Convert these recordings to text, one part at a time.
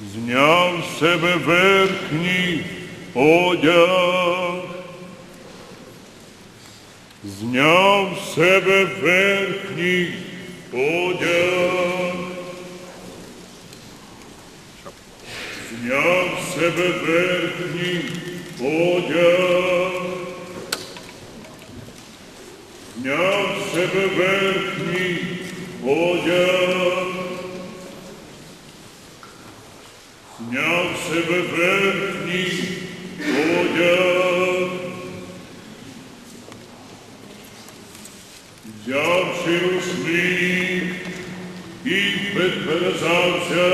зняв з себе верхній одяг, зняв з себе верхній одяг, зняв з себе верхній одяг, зняв з себе верхній одяг. З себе верхній одяг, взявши рушник і підперезався,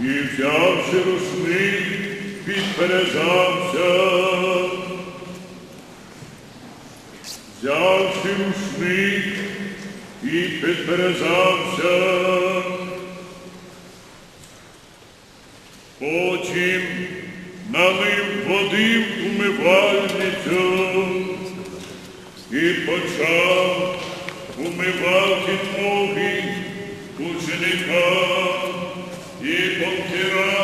і взявши рушник, підперезався, взявши рушник і підперезався. Налив води в умивальницю і почав умивати ноги ученика і повтирати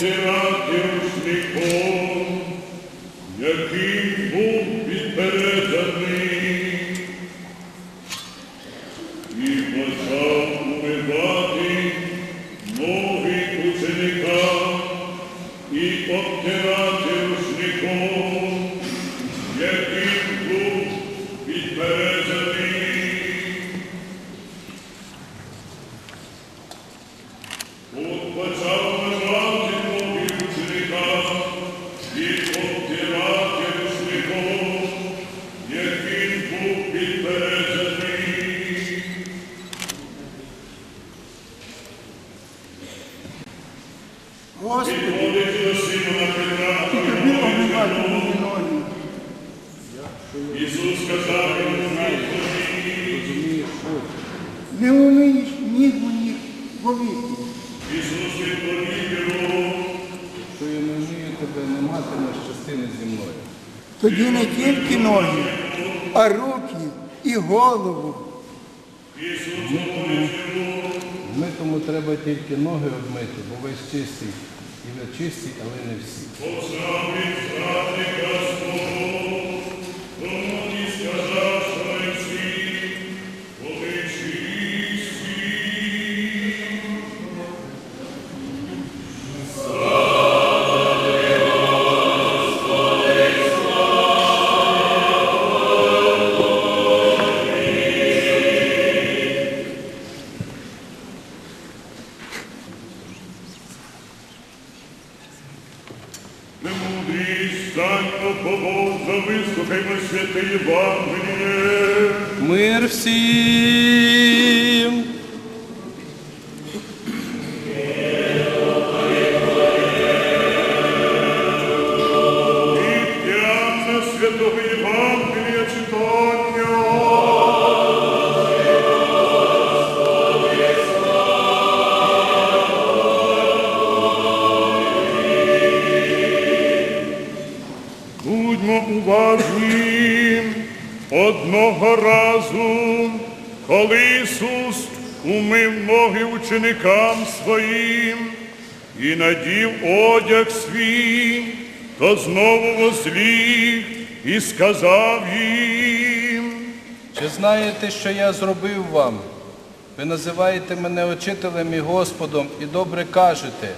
обтирати рушником, яким Ісус відповів Що я не вмію тебе, не матимеш частини зі мною. Тоді не тільки ноги, а руки і голову. Вмитому треба тільки ноги обмити, бо весь чистий. І ви чисті, але не всі. Немудрість, стань оповоза, вислухаймо святе Євангеліє. Мир всім! Одного разу, коли Ісус умив ноги ученикам своїм і надів одяг свій, то знову возліг і сказав їм. Чи знаєте, що я зробив вам? Ви називаєте мене учителем і Господом і добре кажете,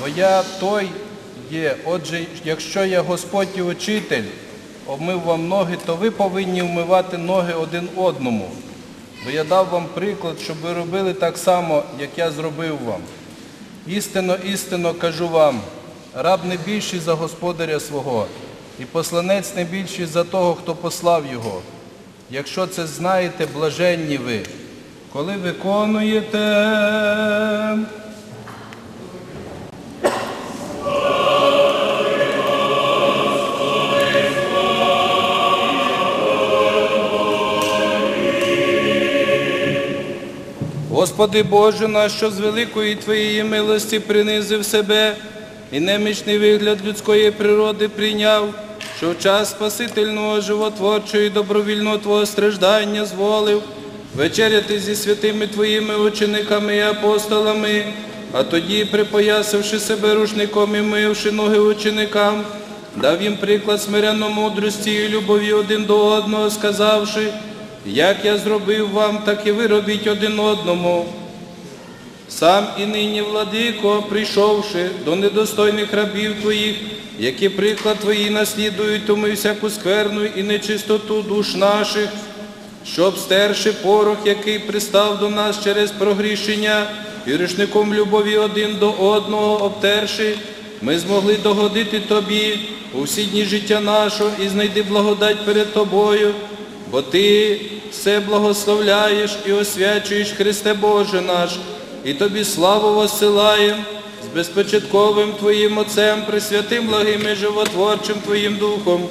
бо я той є. Отже, якщо я Господь і учитель, обмив вам ноги, то ви повинні вмивати ноги один одному. Бо я дав вам приклад, щоб ви робили так само, як я зробив вам. Істинно, істинно кажу вам, раб не більший за господаря свого, і посланець не більший за того, хто послав його. Якщо це знаєте, блаженні ви, коли виконуєте. Господи Боже наш, що з великої Твоєї милості принизив себе і немічний вигляд людської природи прийняв, що в час спасительного, животворчого і добровільного Твого страждання зволив вечеряти зі святими Твоїми учениками і апостолами, а тоді, припоясавши себе рушником і мивши ноги ученикам, дав їм приклад смиренно мудрості і любові один до одного, сказавши, як я зробив вам, так і ви робіть один одному. Сам і нині, владико, прийшовши до недостойних рабів твоїх, які приклад твої наслідують, тому всяку скверну і нечистоту душ наших, щоб стерши порох, який пристав до нас через прогрішення, і рушником любові один до одного обтерши, ми змогли догодити тобі у всі дні життя нашого і знайди благодать перед тобою, бо ти все благословляєш і освячуєш Христе Боже наш, і тобі славу воссилаєм з безпочатковим Твоїм Отцем, Пресвятим, благим і животворчим Твоїм Духом,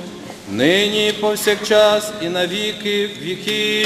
нині повсякчас і навіки віки.